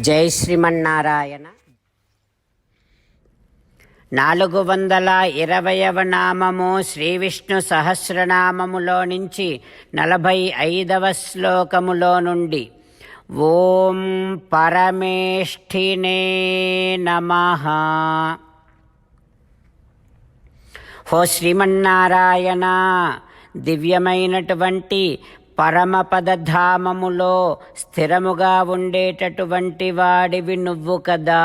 జై శ్రీమన్నారాయణ. నాలుగు వందల ఇరవయవ నామము శ్రీ విష్ణు సహస్రనామములో నుంచి నలభై ఐదవ శ్లోకములో నుండి ఓం పరమేష్ఠినే నమ. హో శ్రీమన్నారాయణ దివ్యమైనటువంటి పరమపదధామములో స్థిరముగా ఉండేటటువంటి వాడివి నువ్వు కదా.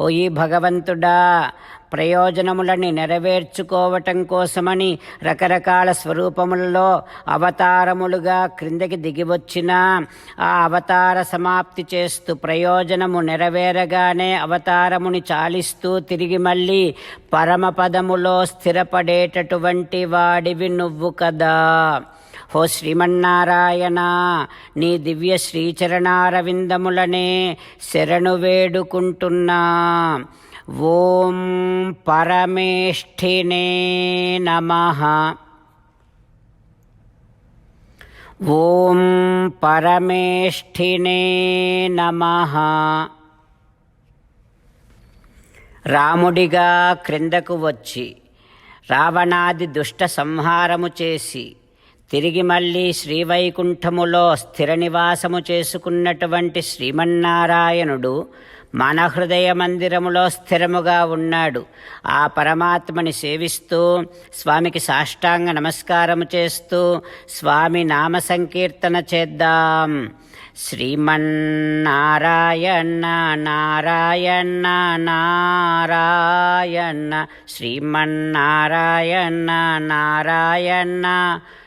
ఓయి భగవంతుడా ప్రయోజనములని నెరవేర్చుకోవటం కోసమని రకరకాల స్వరూపములలో అవతారములుగా క్రిందకి దిగివచ్చిన ఆ అవతార సమాప్తి చేస్తూ ప్రయోజనము నెరవేరగానే అవతారముని చాలిస్తూ తిరిగి మళ్ళీ పరమపదములో స్థిరపడేటటువంటి వాడివి నువ్వు కదా. ఓ శ్రీమన్నారాయణ నీ దివ్య శ్రీచరణారవిందములనే శరణు వేడుకుంటున్నా. ఓం పరమేష్ఠినే నమ. ఓం పరమేష్ఠినే నమ. రాముడిగా క్రిందకు వచ్చి రావణాది దుష్ట సంహారము చేసి తిరిగి మళ్ళీ శ్రీవైకుంఠములో స్థిర నివాసము చేసుకున్నటువంటి శ్రీమన్నారాయణుడు మన హృదయ మందిరములో స్థిరముగా ఉన్నాడు. ఆ పరమాత్మని సేవిస్తూ స్వామికి సాష్టాంగ నమస్కారము చేస్తూ స్వామి నామ సంకీర్తన చేద్దాం. శ్రీమన్నారాయణ నారాయణ నారాయణ శ్రీమన్నారాయణ నారాయణ.